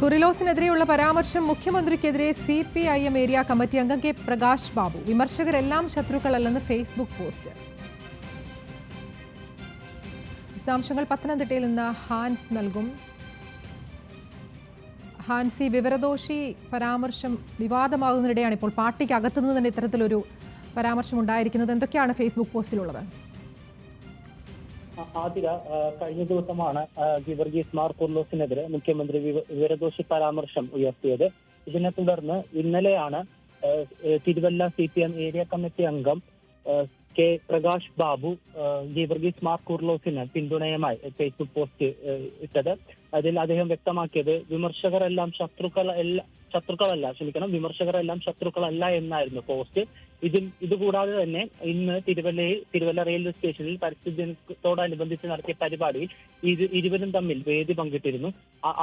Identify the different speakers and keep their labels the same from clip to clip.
Speaker 1: കുറിലോസിനെതിരെയുള്ള പരാമർശം മുഖ്യമന്ത്രിക്കെതിരെ C P I M area committee അംഗം കെ പ്രകാശ് ബാബു. വിമർശകരെല്ലാം ശത്രുക്കളല്ലെന്ന് ഫേസ്ബുക്ക് പോസ്റ്റ്. വിശദാംശങ്ങൾ പത്തനംതിട്ടയിൽ നിന്ന് ഹാൻസ് നൽകും. ഹാൻസി വിവരദോഷി പരാമർശം വിവാദമാകുന്നതിനിടെയാണ് ഇപ്പോൾ പാർട്ടിക്ക് അകത്തുനിന്ന് തന്നെ ഇത്തരത്തിലൊരു പരാമർശം ഉണ്ടായിരിക്കുന്നത്. എന്തൊക്കെയാണ് ഫേസ്ബുക്ക് പോസ്റ്റിലുള്ളത്?
Speaker 2: ആതിര കഴിഞ്ഞ ദിവസമാണ് ഗിവർഗീസ് മാർ കുർലോസിനെതിരെ മുഖ്യമന്ത്രി വിവ- വിവരദോഷി പരാമർശം ഉയർത്തിയത്. ഇതിനെ തുടർന്ന് ഇന്നലെയാണ് Thiruvalla C P M area committee അംഗം കെ പ്രകാശ് ബാബു ഗീവർഗീസ് മാർ കുർലോസിന് പിന്തുണയുമായി ഫേസ്ബുക്ക് പോസ്റ്റ് ഇട്ടത്. അതിൽ അദ്ദേഹം വ്യക്തമാക്കിയത് വിമർശകരെല്ലാം ശത്രുക്കൾ എല്ലാ ശത്രുക്കളല്ല ക്ഷമിക്കണം വിമർശകരെല്ലാം ശത്രുക്കളല്ല എന്നായിരുന്നു പോസ്റ്റ് ഇതിൽ ഇതുകൂടാതെ തന്നെ ഇന്ന് തിരുവല്ലയിൽ തിരുവല്ല റെയിൽവേ സ്റ്റേഷനിൽ പരിസ്ഥിതി ദിനത്തോടനുബന്ധിച്ച് നടത്തിയ പരിപാടിയിൽ ഇത് ഇരുവരും തമ്മിൽ വേദി പങ്കിട്ടിരുന്നു.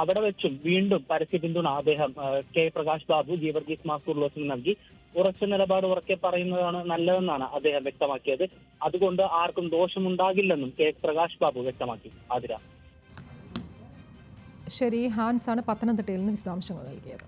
Speaker 2: അവിടെ വെച്ചും വീണ്ടും പരസ്യ പിന്തുണ അദ്ദേഹം കെ പ്രകാശ് ബാബു ഗീവർഗീസ് മാസ്കുർലോസിന് നൽകി. ഉറച്ച നിലപാട് ഉറക്കെ പറയുന്നതാണ് നല്ലതെന്നാണ് അദ്ദേഹം വ്യക്തമാക്കിയത്. അതുകൊണ്ട് ആർക്കും ദോഷമുണ്ടാകില്ലെന്നും കെ പ്രകാശ് ബാബു വ്യക്തമാക്കി. ആതിര.
Speaker 1: ശരി ഹാൻസ് ആണ് പത്തനംതിട്ടയിൽ നിന്ന് വിശദാംശങ്ങൾ നൽകിയത്.